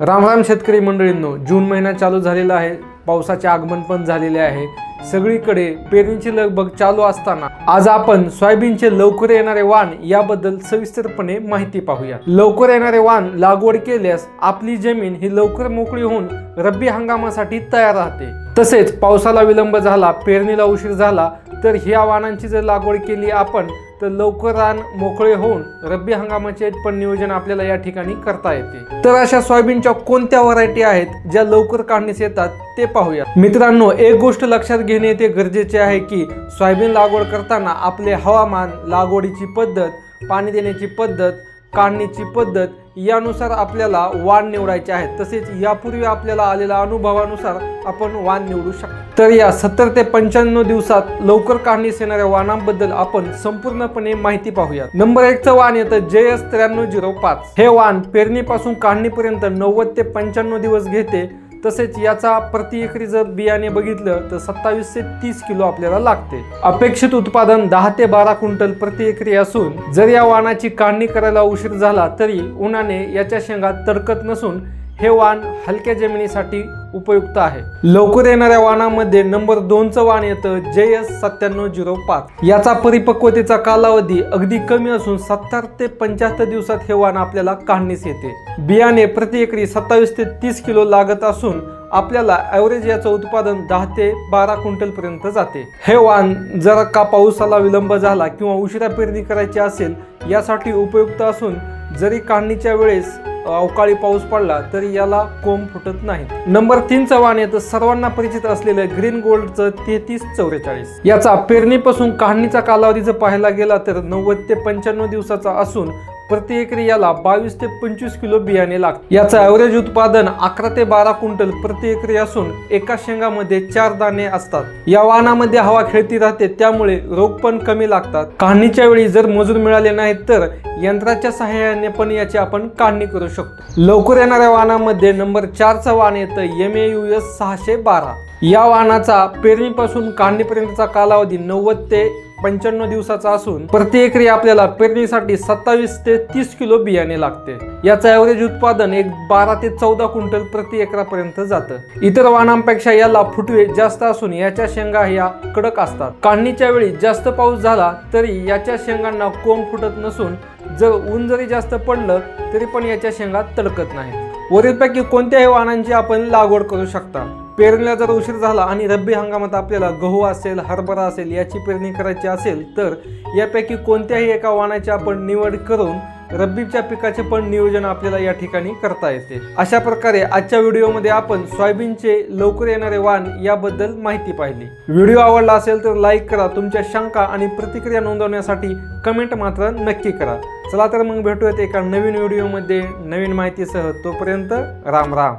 रामराम शेतकरी मंडळींनो जून महिना चालू झालेला आहे. पावसाचे आगमन पण झालेले आहे. सगळीकडे पेरणीची लगबग चालू असताना आज आपण सोयाबीनचे लवकर येणारे वाण याबद्दल सविस्तरपणे माहिती पाहूया लवकर येणारे वाण लागवड केल्यास आपली जमीन ही लवकर मोकळी होऊन रब्बी हंगामासाठी तयार राहते. तसेच पावसाला विलंब झाला पेरणीला उशीर झाला तर ह्या वाणांची जर लागवड केली आपण तर लवकर रान मोकळे होऊन रब्बी हंगामाचे पण नियोजन आपल्याला या ठिकाणी करता येते. तर अशा सोयाबीनच्या कोणत्या व्हरायटी आहेत ज्या लवकर काढण्यास येतात ते पाहूया. मित्रांनो एक गोष्ट लक्षात घेणे ते गरजेचे आहे की सोयाबीन लागवड करताना आपले हवामान लागवडीची पद्धत पाणी देण्याची पद्धत काढणीची पद्धत यानुसार आपल्याला वाण निवडायचे आहेत. तसेच यापूर्वी आपल्याला आलेल्या अनुभवानुसार आपण वाण निवडू शकतो. तर या सत्तर ते पंच्याण्णव दिवसात लवकर काढणीस येणाऱ्या वाणांबद्दल आपण संपूर्णपणे माहिती पाहूया नंबर एकचं वाण येतं जे एस त्र्याण्णव झिरो पाच. हे वाण पेरणीपासून काढणीपर्यंत नव्वद ते पंच्याण्णव दिवस घेते. तसेच याचा प्रति एकरी जर बियाणे बघितलं तर सत्तावीस ते तीस किलो आपल्याला लागते. अपेक्षित उत्पादन दहा ते बारा क्विंटल प्रति एकरी असून जर या वाणाची काढणी करायला उशीर झाला तरी उन्हाने याच्या शेंगा तडकत नसून हे वाण हलक्या जमिनीसाठी उपयुक्त आहे. लवकर येणाऱ्या वाणामध्ये नंबर दोनचं वाण येतं जे एस सत्त्याण्णव झिरो पाच. याचा परिपक्वतेचा कालावधी अगदी कमी असून सत्तर ते पंच्याहत्तर दिवसात हे वाण आपल्याला काढणीस येते. बियाणे प्रति एकरी सत्तावीस ते तीस किलो लागत असून आपल्याला ॲव्हरेज याचं उत्पादन दहा ते बारा क्विंटल पर्यंत जाते. हे वाण जर का पावसाला विलंब झाला किंवा उशिरा पेरणी करायची असेल यासाठी उपयुक्त असून जरी काढणीच्या वेळेस अवकाळी पाऊस पडला तरी याला कोंब फुटत नाही. नंबर तीनचं वाण येतं सर्वांना परिचित असलेलं ग्रीन गोल्डचं तेहतीस चौवेचाळीस. याचा पेरणीपासून काढणीचा कालावधी जर पाहायला गेला तर नव्वद ते पंच्याण्णव दिवसाचा असून प्रति एकरी याला बावीस ते पंचवीस किलो बियाणे लागते. याचं ॲव्हरेज उत्पादन अकरा ते बारा क्विंटल प्रति एकरी असून एका शेंगामध्ये चार दाणे असतात. या वाहनामध्ये हवा खेळती राहते त्यामुळे रोग पण कमी लागतात. काढणीच्या वेळी जर मजूर मिळाले नाहीत तर यंत्राच्या सहाय्याने पण याची आपण काढणी करू शकतो. लवकर येणाऱ्या वाहनामध्ये नंबर चारचं वाहन येतं एम ए यू एस सहाशे बारा. या वाहनाचा पेरणीपासून काढणीपर्यंतचा कालावधी नव्वद ते पंच्याण्णव दिवसाचा असून प्रति एकरी आपल्याला पेरणीसाठी सत्तावीस ते तीस किलो बियाणे लागते. याचं ॲव्हरेज उत्पादन एक बारा ते चौदा क्विंटल प्रति एकरापर्यंत जातं. इतर वाहनांपेक्षा याला फुटवे जास्त असून याच्या शेंगा ह्या कडक असतात. काढणीच्या वेळी जास्त पाऊस झाला तरी याच्या शेंगांना कोंब फुटत नसून जर ऊन जरी जास्त पडलं तरी पण याच्या शेंगा तडकत नाहीत. वरीलपैकी कोणत्याही वाहनांची आपण लागवड करू शकता. पेरणीला जर उशीर झाला आणि रब्बी हंगामात आपल्याला गहू असेल हरभरा असेल याची पेरणी करायची असेल तर यापैकी कोणत्याही एका वाणाची आपण निवड करून रब्बीच्या पिकाचे पण नियोजन आपल्याला या ठिकाणी करता येते. अशा प्रकारे आजच्या व्हिडिओमध्ये आपण सोयाबीनचे लवकर येणारे वाण याबद्दल माहिती पाहिली. व्हिडिओ आवडला असेल तर लाईक करा तुमच्या शंका आणि प्रतिक्रिया नोंदवण्यासाठी कमेंट मात्र नक्की करा. चला तर मग भेटूयात एका नवीन व्हिडिओमध्ये नवीन माहितीसह. तोपर्यंत राम राम.